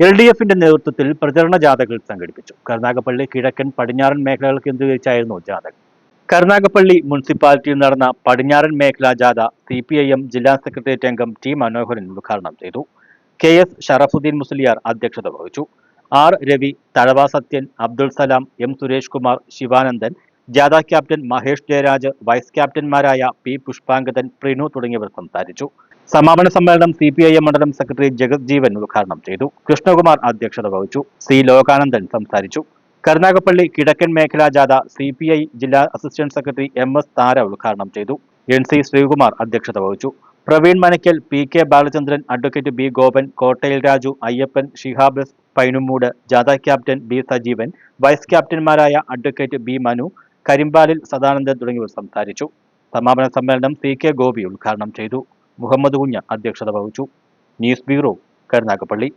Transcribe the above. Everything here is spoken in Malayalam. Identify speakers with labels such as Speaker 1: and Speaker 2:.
Speaker 1: എൽ ഡി എഫിന്റെ നേതൃത്വത്തിൽ പ്രചരണ ജാഥകൾ സംഘടിപ്പിച്ചു. കരുനാഗപ്പള്ളി കിഴക്കൻ പടിഞ്ഞാറൻ മേഖലകൾ കേന്ദ്രീകരിച്ചായിരുന്നു ജാഥകൾ? കരുനാഗപ്പള്ളി മുനിസിപ്പാലിറ്റിയിൽ നടന്ന പടിഞ്ഞാറൻ മേഖലാ ജാഥ സി പി ഐ എം ജില്ലാ സെക്രട്ടേറിയറ്റ് അംഗം ടി മനോഹരൻ ഉദ്ഘാടനം ചെയ്തു. കെ എസ് ഷറഫുദ്ദീൻ മുസ്ലിയാർ അധ്യക്ഷത വഹിച്ചു. ആർ രവി തഴവ സത്യൻ അബ്ദുൾ സലാം എം സുരേഷ് കുമാർ ശിവാനന്ദൻ ജാഥ ക്യാപ്റ്റൻ മഹേഷ് ജയരാജ് വൈസ് ക്യാപ്റ്റന്മാരായ പി പുഷ്പാങ്കതൻ പ്രിനു തുടങ്ങിയവർ സംസാരിച്ചു. സമാപന സമ്മേളനം സി പി ഐ എം മണ്ഡലം സെക്രട്ടറി ജഗത് ജീവൻ ഉദ്ഘാടനം ചെയ്തു. കൃഷ്ണകുമാർ അധ്യക്ഷത വഹിച്ചു. സി ലോകാനന്ദൻ സംസാരിച്ചു. കരുനാഗപ്പള്ളി കിഴക്കൻ മേഖലാ ജാഥ സി പി ഐ ജില്ലാ assistant secretary M S Thara ഉദ്ഘാടനം ചെയ്തു. എൻ സി ശ്രീകുമാർ അധ്യക്ഷത വഹിച്ചു. Praveen Manakkal P K Balachandran advocate B Gopan Kottayil Raju Ayyappan Shihab Painumoodu ജാഥ ക്യാപ്റ്റൻ ബി സജീവൻ വൈസ് ക്യാപ്റ്റന്മാരായ അഡ്വക്കേറ്റ് ബി മനു കരിമ്പാലിൽ സദാനന്ദൻ തുടങ്ങിയവർ സംസാരിച്ചു. സമാപന സമ്മേളനം സി കെ ഗോപി ഉദ്ഘാടനം ചെയ്തു. മുഹമ്മദ് കുഞ്ഞ് അധ്യക്ഷത വഹിച്ചു. News bureau Karunagappally.